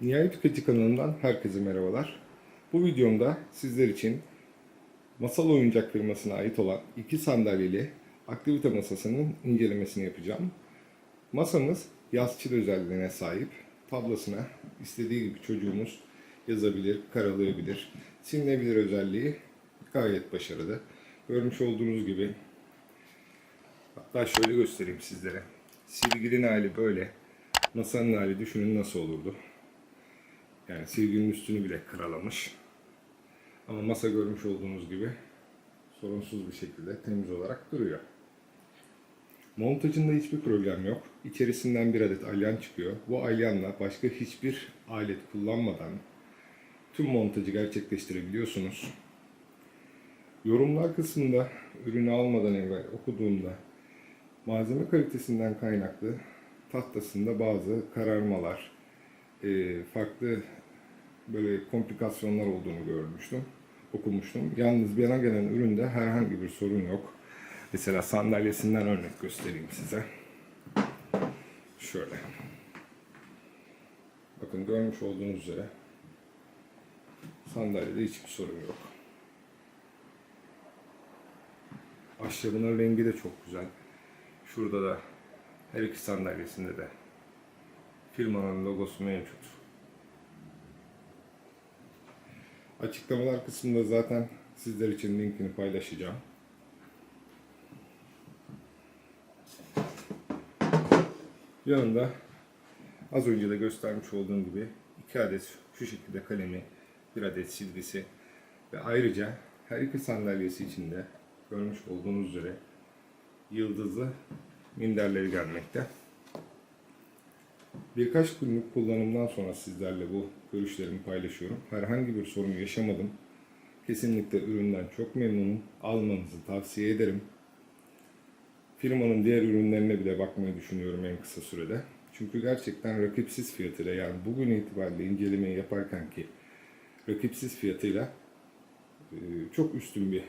Nihai Tüketici kanalından herkese merhabalar. Bu videomda sizler için masal oyuncak firmasına ait olan iki sandalyeli aktivite masasının incelemesini yapacağım. Masamız yasçıl özelliğine sahip. Tablasına istediği gibi çocuğumuz yazabilir, karalayabilir. Silinebilir özelliği gayet başarılı. Görmüş olduğunuz gibi hatta şöyle göstereyim sizlere. Silginin hali böyle. Masanın hali düşünün nasıl olurdu. Yani silginin üstünü bile kıralamış. Ama masa görmüş olduğunuz gibi sorunsuz bir şekilde temiz olarak duruyor. Montajında hiçbir problem yok. İçerisinden bir adet alyan çıkıyor. Bu alyanla başka hiçbir alet kullanmadan tüm montajı gerçekleştirebiliyorsunuz. Yorumlar kısmında ürünü almadan evvel okuduğumda malzeme kalitesinden kaynaklı tahtasında bazı kararmalar, e, farklı böyle komplikasyonlar olduğunu görmüştüm, okumuştum. Yalnız bana gelen üründe herhangi bir sorun yok. Mesela sandalyesinden örnek göstereyim size. Şöyle. Bakın görmüş olduğunuz üzere sandalyede hiçbir sorun yok. Ahşabının rengi de çok güzel. Şurada da her iki sandalyesinde de firmanın logosu mevcut. Açıklamalar kısmında zaten sizler için linkini paylaşacağım. Yanında az önce de göstermiş olduğum gibi iki adet şu şekilde kalemi, bir adet silgisi ve ayrıca her iki sandalyesi içinde görmüş olduğunuz üzere yıldızlı minderleri gelmekte. Birkaç günlük kullanımdan sonra sizlerle bu görüşlerimi paylaşıyorum. Herhangi bir sorun yaşamadım. Kesinlikle üründen çok memnunum. Almanızı tavsiye ederim. Firmanın diğer ürünlerine bile bakmayı düşünüyorum en kısa sürede. Çünkü gerçekten rakipsiz fiyatıyla yani bugün itibariyle incelemeyi yaparken ki rakipsiz fiyatıyla e, çok üstün bir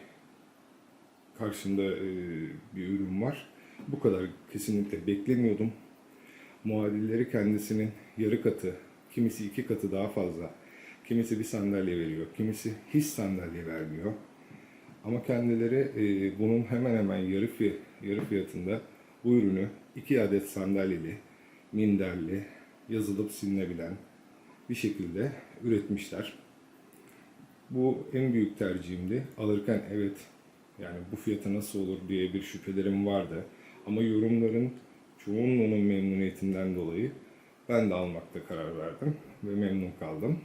karşımda e, bir ürün var. Bu kadar kesinlikle beklemiyordum muadilleri kendisinin yarı katı, kimisi iki katı daha fazla, kimisi bir sandalye veriyor, kimisi hiç sandalye vermiyor. Ama kendileri e, bunun hemen hemen yarı, fi, yarı fiyatında bu ürünü iki adet sandalyeli, minderli, yazılıp silinebilen bir şekilde üretmişler. Bu en büyük tercihimdi. Alırken evet yani bu fiyata nasıl olur diye bir şüphelerim vardı. Ama yorumların çoğunluğunun memnuniyetinden dolayı ben de almakta karar verdim ve memnun kaldım.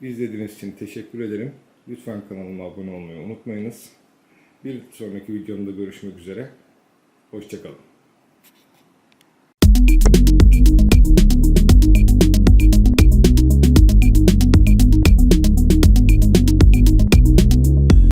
İzlediğiniz için teşekkür ederim. Lütfen kanalıma abone olmayı unutmayınız. Bir sonraki videomda görüşmek üzere. Hoşçakalın.